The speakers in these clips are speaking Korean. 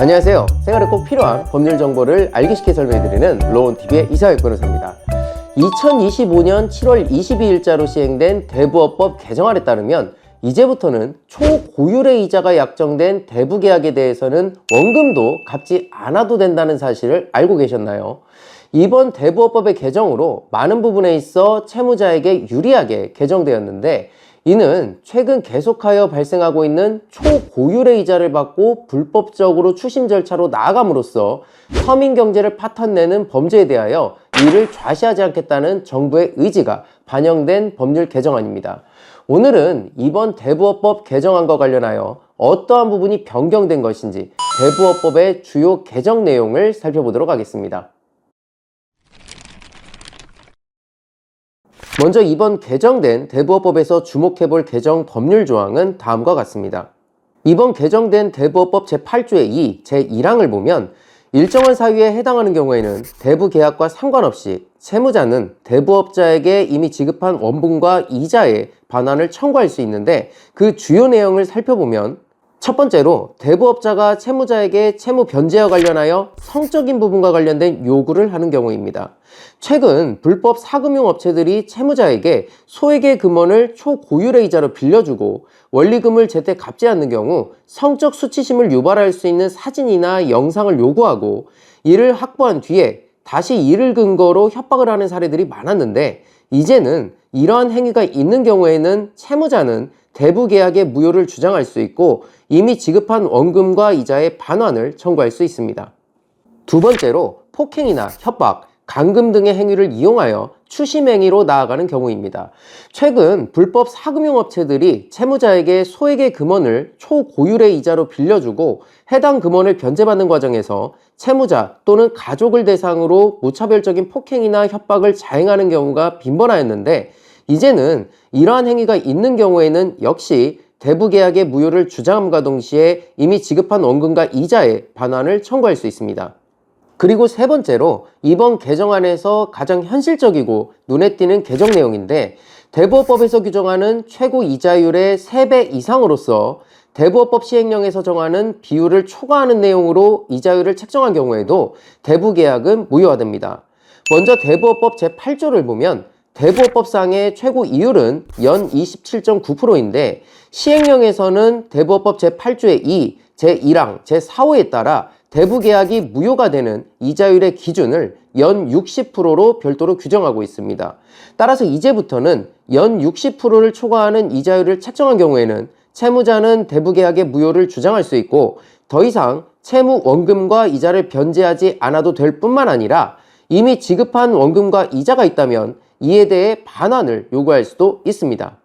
안녕하세요. 생활에 꼭 필요한 법률 정보를 알기 쉽게 설명해드리는 로온TV의 이사혁 변호사입니다. 2025년 7월 22일자로 시행된 대부업법 개정안에 따르면 이제부터는 초고율의 이자가 약정된 대부 계약에 대해서는 원금도 갚지 않아도 된다는 사실을 알고 계셨나요? 이번 대부업법의 개정으로 많은 부분에 있어 채무자에게 유리하게 개정되었는데 이는 최근 계속하여 발생하고 있는 초고율의 이자를 받고 불법적으로 추심 절차로 나아감으로써 서민 경제를 파탄내는 범죄에 대하여 이를 좌시하지 않겠다는 정부의 의지가 반영된 법률 개정안입니다. 오늘은 이번 대부업법 개정안과 관련하여 어떠한 부분이 변경된 것인지 대부업법의 주요 개정 내용을 살펴보도록 하겠습니다. 먼저 이번 개정된 대부업법에서 주목해볼 개정 법률 조항은 다음과 같습니다. 이번 개정된 대부업법 제8조의 2, 제1항을 보면 일정한 사유에 해당하는 경우에는 대부 계약과 상관없이 채무자는 대부업자에게 이미 지급한 원분과 이자에 반환을 청구할 수 있는데 그 주요 내용을 살펴보면 첫 번째로 대부업자가 채무자에게 채무 변제와 관련하여 성적인 부분과 관련된 요구를 하는 경우입니다. 최근 불법 사금융 업체들이 채무자에게 소액의 금원을 초고율의 이자로 빌려주고 원리금을 제때 갚지 않는 경우 성적 수치심을 유발할 수 있는 사진이나 영상을 요구하고 이를 확보한 뒤에 다시 이를 근거로 협박을 하는 사례들이 많았는데 이제는 이러한 행위가 있는 경우에는 채무자는 대부 계약의 무효를 주장할 수 있고 이미 지급한 원금과 이자의 반환을 청구할 수 있습니다. 두 번째로 폭행이나 협박, 감금 등의 행위를 이용하여 추심 행위로 나아가는 경우입니다. 최근 불법 사금융 업체들이 채무자에게 소액의 금원을 초고율의 이자로 빌려주고 해당 금원을 변제받는 과정에서 채무자 또는 가족을 대상으로 무차별적인 폭행이나 협박을 자행하는 경우가 빈번하였는데 이제는 이러한 행위가 있는 경우에는 역시 대부 계약의 무효를 주장함과 동시에 이미 지급한 원금과 이자의 반환을 청구할 수 있습니다. 그리고 세 번째로 이번 개정안에서 가장 현실적이고 눈에 띄는 개정 내용인데 대부업법에서 규정하는 최고 이자율의 3배 이상으로서 대부업법 시행령에서 정하는 비율을 초과하는 내용으로 이자율을 책정한 경우에도 대부계약은 무효화됩니다. 먼저 대부업법 제8조를 보면 대부업법상의 최고 이율은 연 27.9%인데 시행령에서는 대부업법 제8조의 2, 제1항, 제4호에 따라 대부 계약이 무효가 되는 이자율의 기준을 연 60%로 별도로 규정하고 있습니다. 따라서 이제부터는 연 60%를 초과하는 이자율을 책정한 경우에는 채무자는 대부 계약의 무효를 주장할 수 있고 더 이상 채무 원금과 이자를 변제하지 않아도 될 뿐만 아니라 이미 지급한 원금과 이자가 있다면 이에 대해 반환을 요구할 수도 있습니다.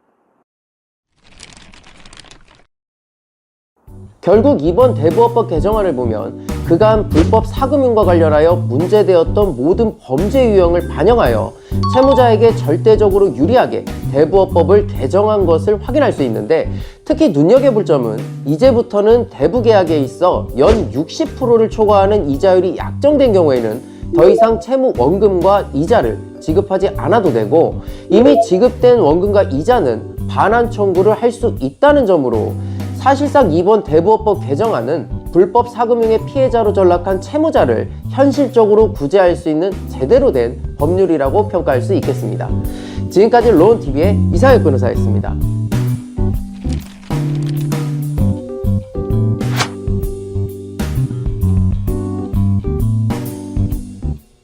결국 이번 대부업법 개정안을 보면 그간 불법 사금융과 관련하여 문제되었던 모든 범죄 유형을 반영하여 채무자에게 절대적으로 유리하게 대부업법을 개정한 것을 확인할 수 있는데 특히 눈여겨볼 점은 이제부터는 대부계약에 있어 연 60%를 초과하는 이자율이 약정된 경우에는 더 이상 채무 원금과 이자를 지급하지 않아도 되고 이미 지급된 원금과 이자는 반환 청구를 할 수 있다는 점으로 사실상 이번 대부업법 개정안은 불법 사금융의 피해자로 전락한 채무자를 현실적으로 구제할 수 있는 제대로 된 법률이라고 평가할 수 있겠습니다. 지금까지 로운TV의 이사혁 변호사였습니다.